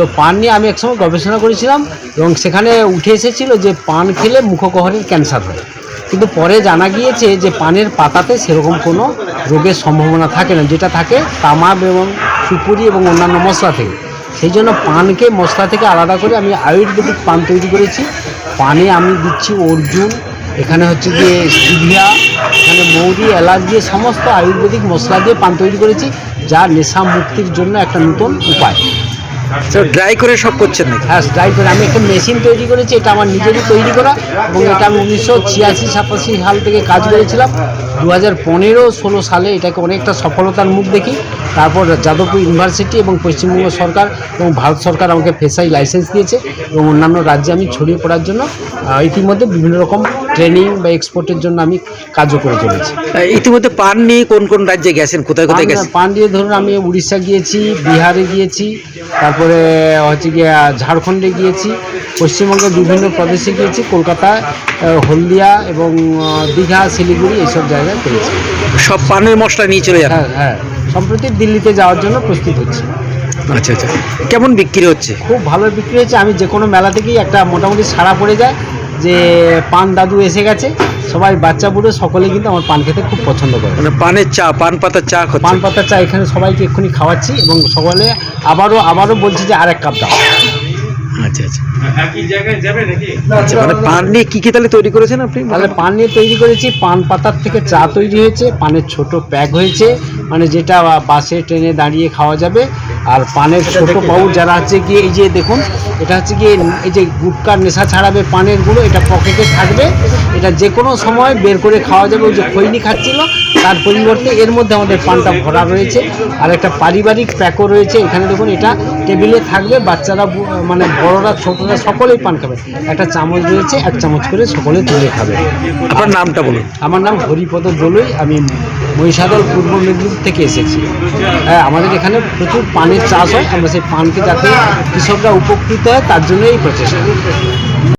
তো পান নিয়ে আমি একসময় গবেষণা করেছিলাম এবং সেখানে উঠে এসেছিল যে পান খেলে মুখগহ্বরের ক্যান্সার হয়। কিন্তু পরে জানা গিয়েছে যে পানের পাতাতে সেরকম কোনো রোগের সম্ভাবনা থাকে না, যেটা থাকে তামাক এবং সুপুরি এবং অন্যান্য মশলা থেকে। সেই জন্য পানকে মশলা থেকে আলাদা করে আমি আয়ুর্বেদিক পান তৈরি করেছি। পানে আমি দিচ্ছি অর্জুন, এখানে হচ্ছে গিয়ে স্টিভিয়া, এখানে মৌরি, এলাচ দিয়ে সমস্ত আয়ুর্বেদিক মশলা দিয়ে পান তৈরি করেছি, যা নেশা মুক্তির জন্য একটা নতুন উপায়। ড্রাই করে সব করছেন নাকি? হ্যাঁ ড্রাই করে। আমি একটা মেশিন তৈরি করেছি, এটা আমার নিজেরই তৈরি করা এবং এটা আমি উনিশশো ছিয়াশি, সাতাশি সাল থেকে কাজ করেছিলাম। দু হাজার পনেরো, ষোলো সালে এটাকে অনেকটা সফলতার মুখ দেখি। তারপর যাদবপুর ইউনিভার্সিটি এবং পশ্চিমবঙ্গ সরকার এবং ভারত সরকার আমাকে ফেসাই লাইসেন্স দিয়েছে এবং অন্যান্য রাজ্যে আমি ছড়িয়ে পড়ার জন্য ইতিমধ্যে বিভিন্ন রকম ট্রেনিং বা এক্সপোর্টের জন্য আমি কাজও করে চলেছি। ইতিমধ্যে পান নিয়ে কোন কোন রাজ্যে গেছেন? কোথায় কোথায় গেছেন? পান দিয়ে ধরুন আমি উড়িষ্যা গিয়েছি বিহারে গিয়েছি তারপরে হচ্ছে গিয়ে ঝাড়খণ্ডে গিয়েছি পশ্চিমবঙ্গের বিভিন্ন প্রদেশে গিয়েছি কলকাতা হলদিয়া এবং দীঘা শিলিগুড়ি এইসব জায়গায় পেয়েছি সব পানের মশলা নিয়ে চলে যান? হ্যাঁ হ্যাঁ সম্প্রতি দিল্লিতে যাওয়ার জন্য প্রস্তুত হচ্ছি। আচ্ছা আচ্ছা। কেমন বিক্রি হচ্ছে? খুব ভালো বিক্রি হচ্ছে আমি যে কোনো মেলা থেকেই একটা মোটামুটি সাড়া পড়ে যায় যে পান দাদু এসে গেছে সবাই বাচ্চা বুড়ো সকলে কিন্তু আমার পান খেতে খুব পছন্দ করে। মানে পানের চা পান পাতার চা পান পাতার চা এখানে সবাইকে এক্ষুনি খাওয়াচ্ছি এবং সকলে আবারও আবারও বলছি যে আরেক কাপ দাও। আচ্ছা আচ্ছা। আচ্ছা মানে পান নিয়ে কি কি তাহলে তৈরি করেছেন আপনি? তাহলে পান নিয়ে তৈরি করেছি পান পাতার থেকে চা তৈরি হয়েছে পানের ছোট প্যাক হয়েছে মানে যেটা বাসে ট্রেনে দাঁড়িয়ে খাওয়া যাবে। আর পানের ছোট পাউচ যারা হচ্ছে গিয়ে এই যে দেখুন এটা হচ্ছে গিয়ে এই যে গুটকার নেশা ছাড়াবে পানেরগুলো এটা পকেটে থাকবে। এটা যে কোনো সময় বের করে খাওয়া যাবে। ওই যে খৈনি খাচ্ছিল তার পরিবর্তে এর মধ্যে আমাদের পানটা ভরা রয়েছে। আর একটা পারিবারিক প্যাকও রয়েছে। এখানে দেখুন এটা টেবিলে থাকবে। বাচ্চারা মানে বড়রা ছোটরা সকলেই পান খাবে। একটা চামচ রয়েছে এক চামচ করে সকলে তুলে খাবে। আপনার নামটা বলুন। আমার নাম হরিপদ দলুই আমি মহিষাদল পূর্ব মেদিনীপুর থেকে এসেছি। হ্যাঁ আমাদের এখানে প্রচুর পানের চাষ হয়। আমরা সেই পানকে যাতে কৃষকরা উপকৃত হয়, তার জন্য এই প্রচেষ্টা।